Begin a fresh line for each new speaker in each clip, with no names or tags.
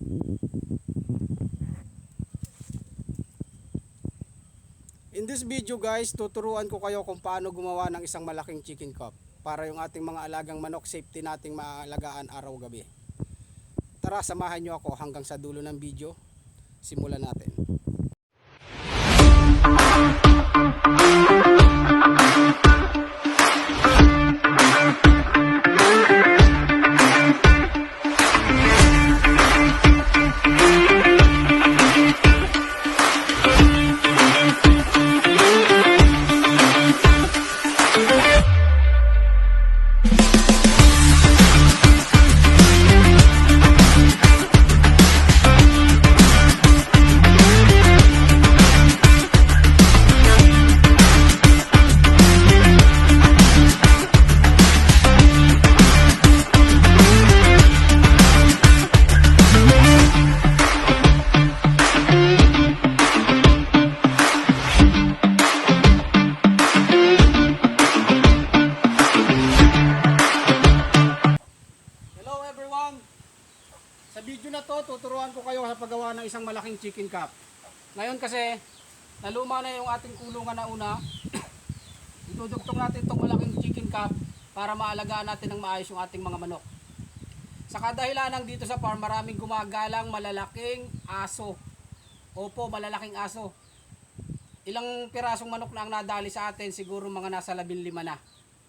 In this video guys, tuturuan ko kayo kung paano gumawa ng isang malaking chicken coop para yung ating mga alagang manok safety nating maalagaan araw-gabi. Tara, samahan nyo ako hanggang sa dulo ng video. Simulan natin. Tuturuan ko kayo sa paggawa ng isang malaking chicken coop. Ngayon kasi, naluma na yung ating kulungan na una. Itudugtong natin itong malaking chicken coop para maalagaan natin ng maayos yung ating mga manok. Sa kadahilanan dito sa farm, maraming gumagalang malalaking aso. Opo, malalaking aso. Ilang pirasong manok na ang nadali sa atin, siguro mga nasa labing lima na.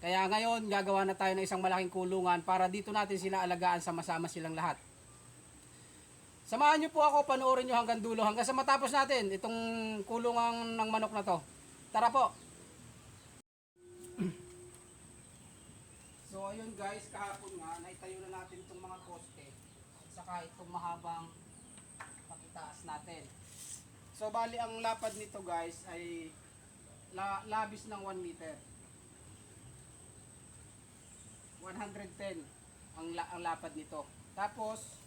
Kaya ngayon, gagawa na tayo ng isang malaking kulungan para dito natin sila alagaan sama-sama silang lahat. Samahan niyo po ako, panoorin niyo hanggang dulo, hanggang sa matapos natin itong kulungan ng manok na to. Tara po! So ayun guys, kahapon nga, naitayo na natin itong mga poste at saka itong mahabang pakitaas natin. So bali ang lapad nito guys ay la- labis ng 1 meter. 110 ang, la- ang lapad nito. Tapos,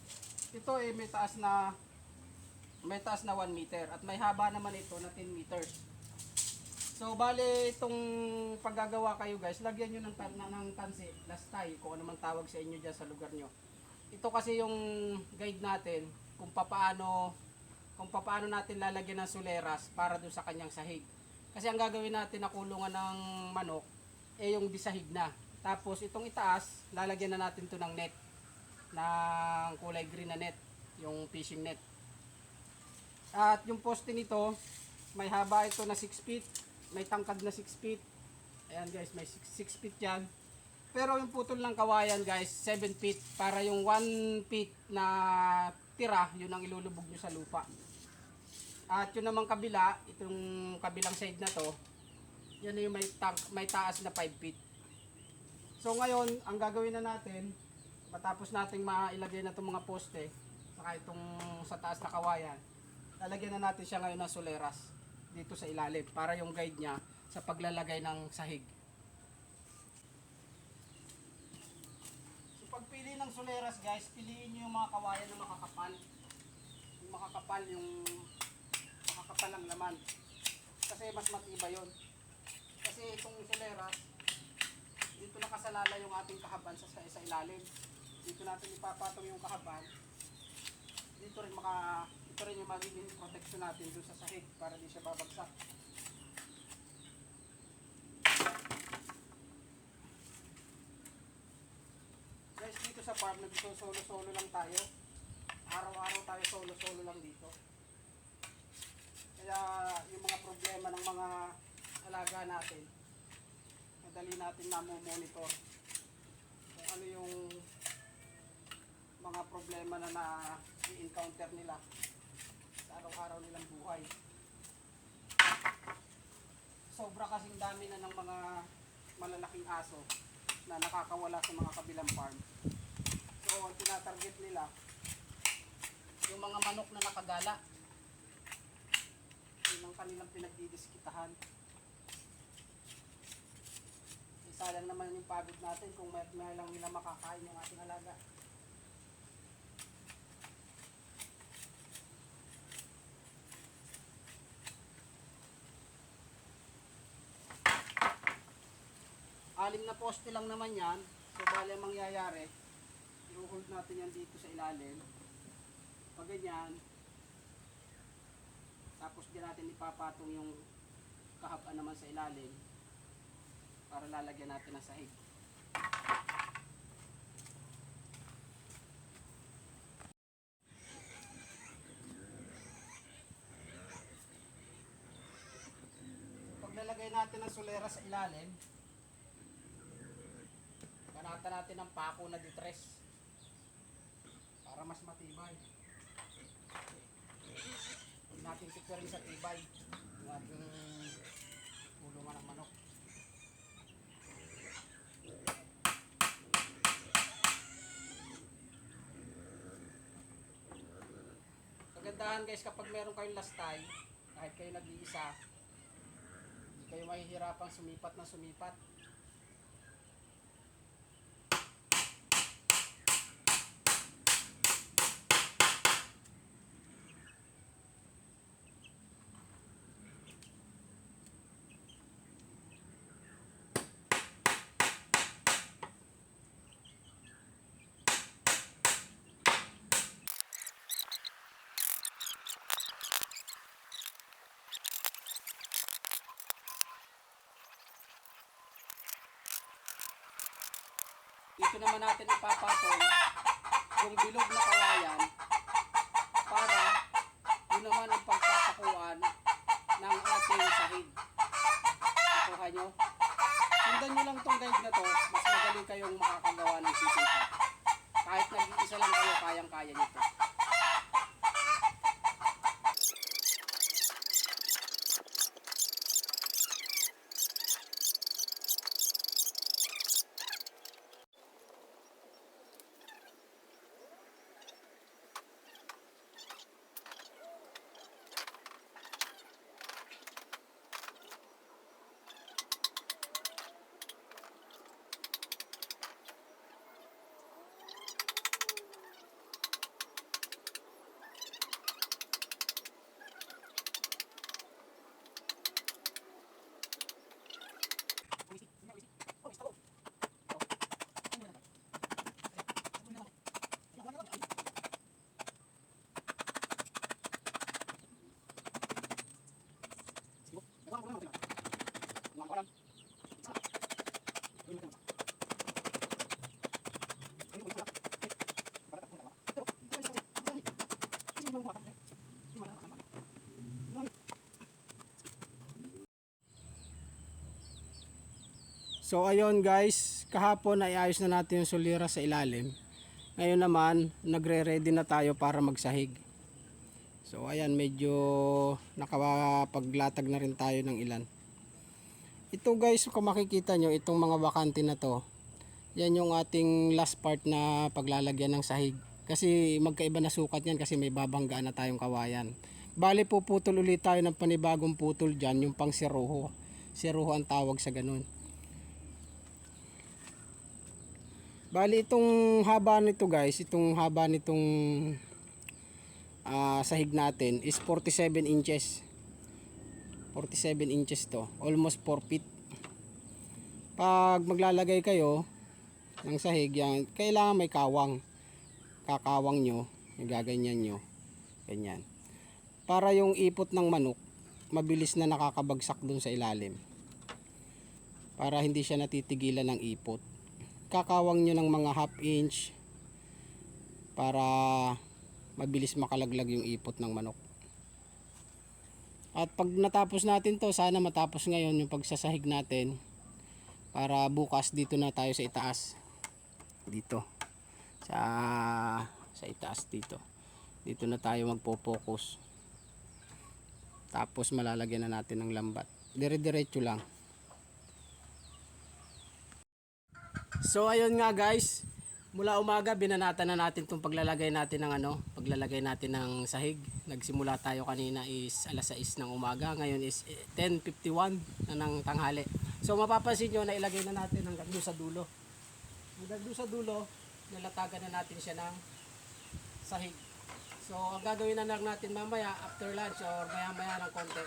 ito ay may taas na may taas na 1 meter at may haba naman ito na 10 meters. So, bale itong paggagawa kayo guys, lagyan nyo ng, na- ng tansi, lastay, kung ano man tawag sa inyo dyan sa lugar nyo. Ito kasi yung guide natin kung papaano kung papaano natin lalagyan ng suleras para doon sa kanyang sahig. Kasi ang gagawin natin na kulungan ng manok, eh yung bisahig na. Tapos itong itaas, lalagyan na natin to ng net. Ng kulay green na net. Yung fishing net. At yung poste nito, may haba ito na 6 feet. May tangkad na 6 feet. Ayan guys, may 6, 6 feet yan. Pero yung putol ng kawayan guys, 7 feet. Para yung 1 feet na tira, yun ang ilulubog nyo sa lupa. At yun namang kabila, itong kabilang side na to, na yung may, tank, may taas na 5 feet. So ngayon, ang gagawin na natin, matapos nating mailagay na itong mga poste, saka itong sa taas na kawayan, lalagyan na natin siya ngayon ng soleras dito sa ilalim para yung guide niya sa paglalagay ng sahig. So pagpili ng soleras guys, piliin niyo yung mga kawayan na makakapal. Yung makakapal, yung makakapal ang laman. Kasi mas matibay yon. Kasi itong soleras, dito nakasalala yung ating kahaban sa, sa ilalim. Dito natin ipapatong yung kahaban. Dito rin maka ito rin yung magiging protection natin doon sa sahig para di siya babagsak. Guys, dito sa farm, nagso-solo-solo lang tayo. Araw-araw tayo solo-solo lang dito. Kaya yung mga problema ng mga alaga natin, madali natin na monitor kung ano yung mga problema na na-encounter nila sa araw-araw nilang buhay. Sobra kasing dami na ng mga malalaking aso na nakakawala sa mga kabilang farm. So, ang tinatarget nila, yung mga manok na nakagala. Yun ang kanilang pinagdidiskitahan. Isa lang naman yung pagod natin kung may, may lang nila makakain yung ating alaga. Na poste lang naman yan. So bali ang mangyayari, i-hold natin yan dito sa ilalim. Pag ganyan, tapos di natin ipapatong yung kahabaan naman sa ilalim para lalagyan natin ng sahig. Pag nalagay natin ang sulera sa ilalim, ganatan natin ng pako na ditres para mas matibay. Huwag natin picturein sa tibay yung ating kulungan ng manok. Kagandahan guys kapag meron kayong lastay, kahit kayo nag-iisa, hindi kayo mahihirapang sumipat na sumipat. Dito naman natin ipapatong yung bilog na kawayan para yun naman ang pagpapakuan ng ating sahig. Nakuha nyo? Sundan nyo lang tong guide na to, mas madali kayong makakagawa ng sisipa. Kahit nag-iisa lang kayo, kayang-kaya nyo to. So ayun guys, kahapon ay ayos na natin yung sulira sa ilalim. Ngayon naman, nagre-ready na tayo para magsahig. So ayan, medyo nakapaglatag na rin tayo ng ilan. Ito guys, kung makikita nyo, itong mga bakante na to, yan yung ating last part na paglalagyan ng sahig. Kasi magkaiba na sukat yan kasi may babanggaan na tayong kawayan. Bali po putol ulit tayo ng panibagong putol dyan, yung pang siruho. Siruho ang tawag sa ganun. Bali itong haba nito guys, itong haba nitong ah, sahig natin is 47 inches. 47 inches to, almost 4 feet. Pag maglalagay kayo ng sahig yan, kailangan may kawang. Kakawang nyo, gaganyan nyo. Ganyan. Para yung ipot ng manok, mabilis na nakakabagsak dun sa ilalim. Para hindi siya natitigilan ng ipot kakawang nyo ng mga half inch para mabilis makalaglag yung ipot ng manok. At pag natapos natin to, sana matapos ngayon yung pagsasahig natin para bukas dito na tayo sa itaas. Dito. Sa sa itaas dito. Dito na tayo magpo-focus. Tapos malalagyan na natin ng lambat. Dire-diretso lang. So ayun nga guys, mula umaga binanatan na natin itong paglalagay natin ng ano, paglalagay natin ng sahig. Nagsimula tayo kanina is alas 6 ng umaga, ngayon is eh, 10.51 na ng tanghali. So mapapansin nyo na ilagay na natin hanggang doon sa dulo. Hanggang doon sa dulo, nalatagan na natin siya ng sahig. So ang gagawin na lang natin mamaya after lunch or maya maya ng konti,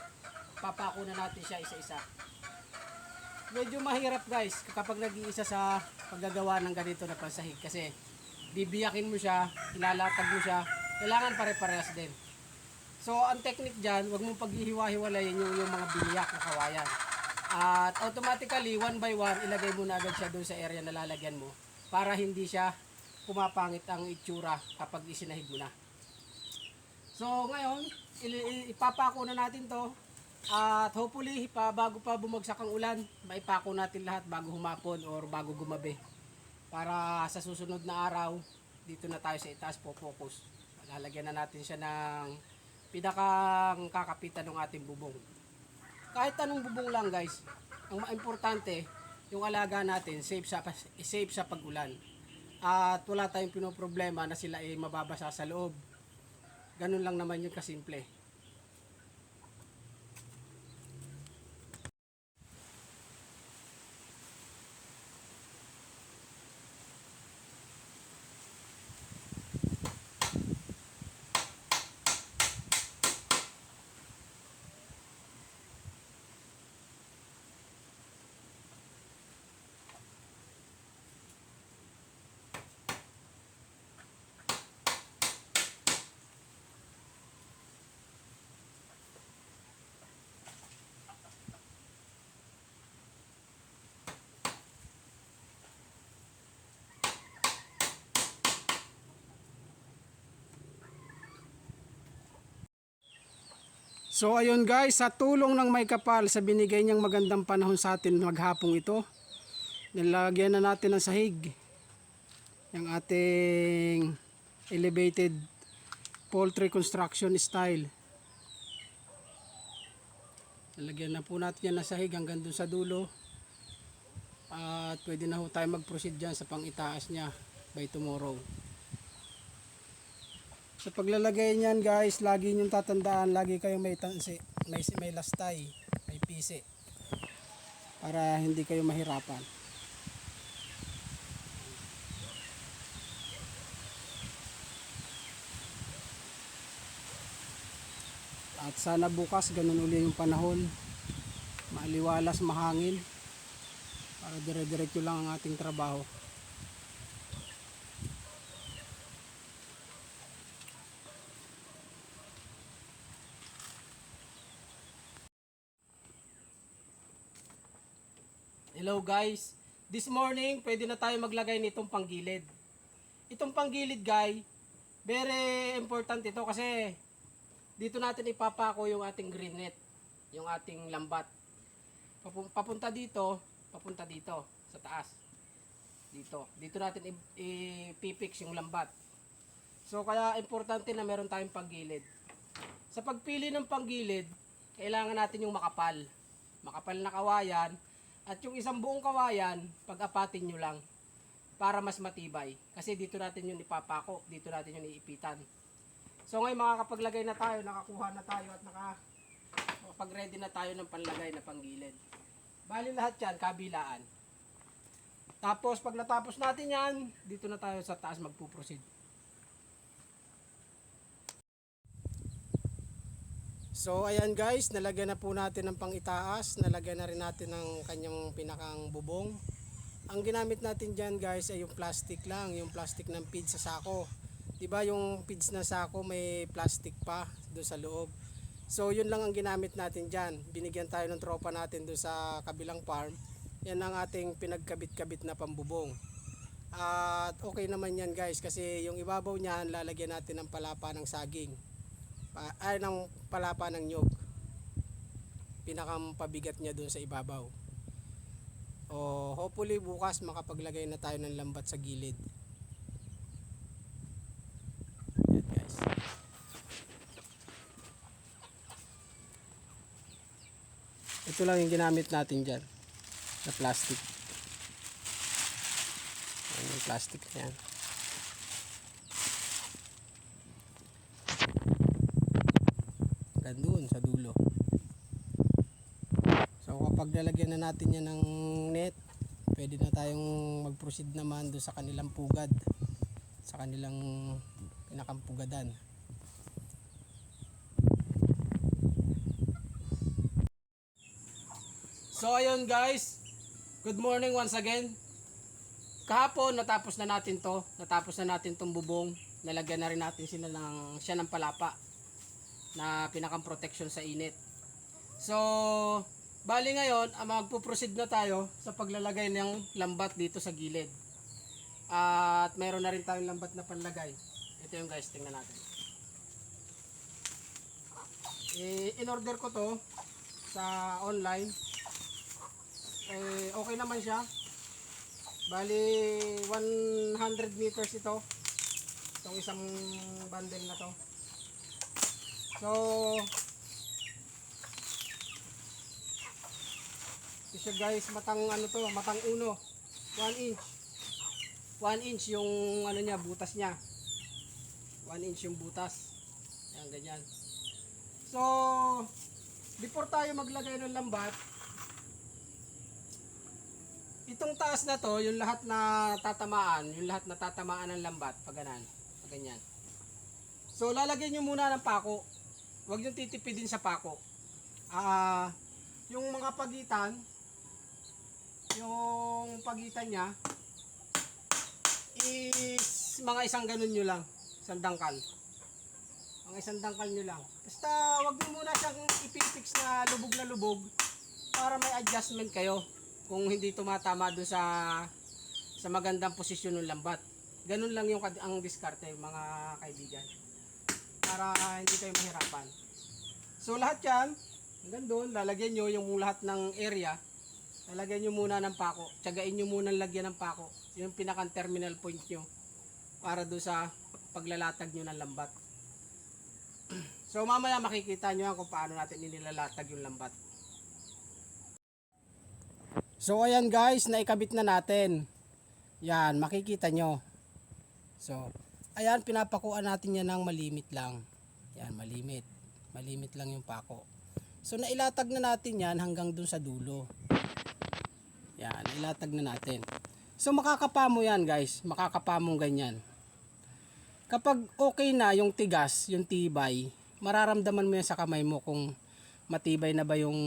papako na natin siya isa-isa medyo mahirap guys kapag nag-iisa sa paggagawa ng ganito na pansahig kasi bibiyakin mo siya, ilalatag mo siya, Kailangan pare-parehas din. So, ang technique dyan, huwag mong paghihiwa-hiwalayin yung, yung mga biniyak na kawayan. At automatically, one by one, ilagay mo na agad siya doon sa area na lalagyan mo para hindi siya pumapangit ang itsura kapag isinahig mo na. So, ngayon, ipapako na natin to. At hopefully, pa, bago pa bumagsak ang ulan, maipako natin lahat bago humapon or bago gumabi. Para sa susunod na araw, dito na tayo sa itaas po focus. Lalagyan na natin siya ng pinakang kakapitan ng ating bubong. Kahit anong bubong lang guys, ang importante, yung alaga natin, safe sa, safe sa pag-ulan. At wala tayong pinoproblema na sila ay mababasa sa loob. Ganun lang naman yun kasimple. So ayun guys, sa tulong ng may kapal sa binigay niyang magandang panahon sa atin maghapong ito, nilagyan na natin ng sahig yung ating elevated poultry construction style. Nilagyan na po natin yan ng sahig hanggang dun sa dulo. At pwede na ho tayo mag-proceed dyan sa pang-itaas niya by tomorrow. Sa paglalagay niyan guys, lagi niyong tatandaan, lagi kayong may tansi, may, may lastay, may pisi. Para hindi kayo mahirapan. At sana bukas ganun uli yung panahon. Maliwalas, mahangin. Para dire-diretso lang ang ating trabaho. Hello guys. This morning, pwede na tayo maglagay nitong panggilid. Itong panggilid guy, very important ito kasi dito natin ipapako yung ating green net, yung ating lambat. Papu- Papunta dito, papunta dito sa taas. Dito. Dito natin ipipix yung lambat. So kaya importante na meron tayong panggilid. Sa pagpili ng panggilid, kailangan natin yung makapal. Makapal na kawayan at yung isang buong kawayan, pag-apatin nyo lang para mas matibay. Kasi dito natin yung ipapako, dito natin yung iipitan. So ngayon makakapaglagay na tayo, nakakuha na tayo at naka pag-ready na tayo ng panlagay na panggilid. Bali lahat yan, kabilaan. Tapos pag natapos natin yan, dito na tayo sa taas magpuproceed. So ayan guys, nalagyan na po natin ng pangitaas, nalagyan na rin natin ng kanyang pinakang bubong. Ang ginamit natin dyan guys ay yung plastic lang, yung plastic ng feeds sa sako. 'Di ba yung feeds na sako may plastic pa doon sa loob. So yun lang ang ginamit natin dyan. Binigyan tayo ng tropa natin doon sa kabilang farm. Yan ang ating pinagkabit-kabit na pambubong. At okay naman yan guys kasi yung ibabaw niyan lalagyan natin ng palapa ng saging ay ng palapa ng nyog pinakang pabigat niya doon sa ibabaw. O hopefully bukas makapaglagay na tayo ng lambat sa gilid. Yan guys. Ito lang yung ginamit natin dyan na plastic. Yan yung plastic na yan hanggang doon sa dulo. So kapag lalagyan na natin yan ng net, pwede na tayong mag-proceed naman doon sa kanilang pugad. Sa kanilang pinakampugadan. So ayun guys, good morning once again. Kahapon natapos na natin to, natapos na natin tong bubong. nalagyan na rin natin sila ng siya ng palapa na pinakang protection sa init. So, bali ngayon, ah, magpo-proceed na tayo sa paglalagay ng lambat dito sa gilid. At meron na rin tayong lambat na panlagay. Ito yung guys, tingnan natin. Eh, in-order ko to sa online. Eh, okay naman siya. Bali, 100 meters ito. Itong isang bundle na to. So, ito guys, matang ano to, matang uno. 1 inch. 1 inch yung ano niya, butas niya. 1 inch yung butas. Yan, ganyan. So, before tayo maglagay ng lambat, itong taas na to, yung lahat na tatamaan, yung lahat na tatamaan ng lambat, pag ganan, pag ganyan. So, lalagyan nyo muna ng pako. Huwag nyo titipidin sa pako. Ah, yung mga pagitan, yung pagitan niya, is mga isang ganun nyo lang, isang dangkal. Mga isang dangkal nyo lang. Basta, wag nyo muna siyang ipipix na lubog na lubog para may adjustment kayo kung hindi tumatama doon sa sa magandang posisyon ng lambat. Ganun lang yung ang diskarte mga kaibigan. Para hindi kayo mahirapan. So lahat yan, hanggang doon, lalagyan nyo yung lahat ng area. Lalagyan nyo muna ng pako. Tsagain nyo muna lagyan ng pako. Yung pinakang terminal point nyo. Para doon sa paglalatag nyo ng lambat. So mamaya makikita nyo kung paano natin inilalatag yung lambat. So ayan guys, naikabit na natin. Yan, makikita nyo. So, ayan, pinapakuan natin yan ng malimit lang. Yan, malimit. Malimit lang yung pako. So, nailatag na natin yan hanggang dun sa dulo. Yan, nailatag na natin. So, makakapa mo yan guys. Makakapa mo ganyan. Kapag okay na yung tigas, yung tibay, mararamdaman mo yan sa kamay mo kung matibay na ba yung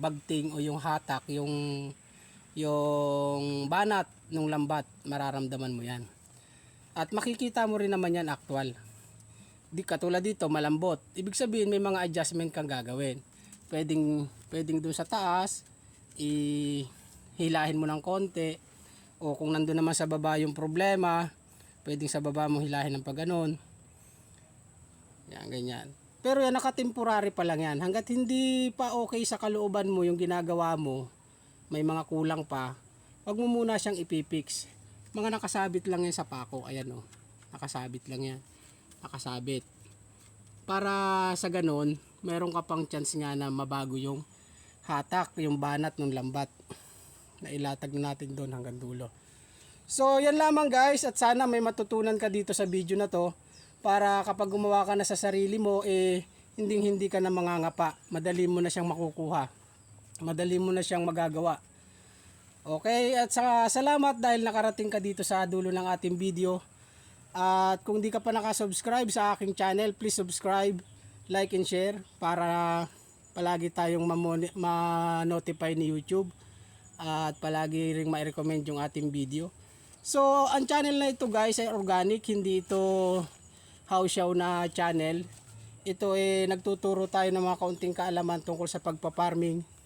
bagting o yung hatak, yung yung banat ng lambat, mararamdaman mo yan. At makikita mo rin naman yan actual. Di katulad dito, malambot. Ibig sabihin may mga adjustment kang gagawin. Pwedeng, pwedeng dun sa taas, ihilahin mo ng konti. O kung nandun naman sa baba yung problema, pwedeng sa baba mo hilahin ng pagganon. Yan, ganyan. Pero yan, nakatemporary pa lang yan. Hanggat hindi pa okay sa kalooban mo yung ginagawa mo, may mga kulang pa, wag mo muna siyang ipipix. Mga nakasabit lang yan sa pako. Ayan o. Nakasabit lang yan. Nakasabit. Para sa ganon, meron ka pang chance nga na mabago yung hatak, yung banat ng lambat. Na ilatag na natin doon hanggang dulo. So, yan lamang guys at sana may matutunan ka dito sa video na to para kapag gumawa ka na sa sarili mo eh hindi hindi ka na mangangapa. Madali mo na siyang makukuha. Madali mo na siyang magagawa. Okay, at sa salamat dahil nakarating ka dito sa dulo ng ating video. At kung di ka pa nakasubscribe sa aking channel, please subscribe, like and share para palagi tayong ma-notify ni YouTube at palagi ring ma-recommend yung ating video. So, ang channel na ito guys ay organic, hindi ito house show na channel. Ito ay nagtuturo tayo ng mga kaunting kaalaman tungkol sa pagpa-farming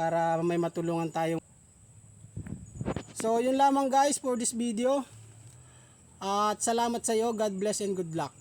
para may matulungan tayong So, yun lamang guys for this video. At salamat sa iyo. God bless and good luck.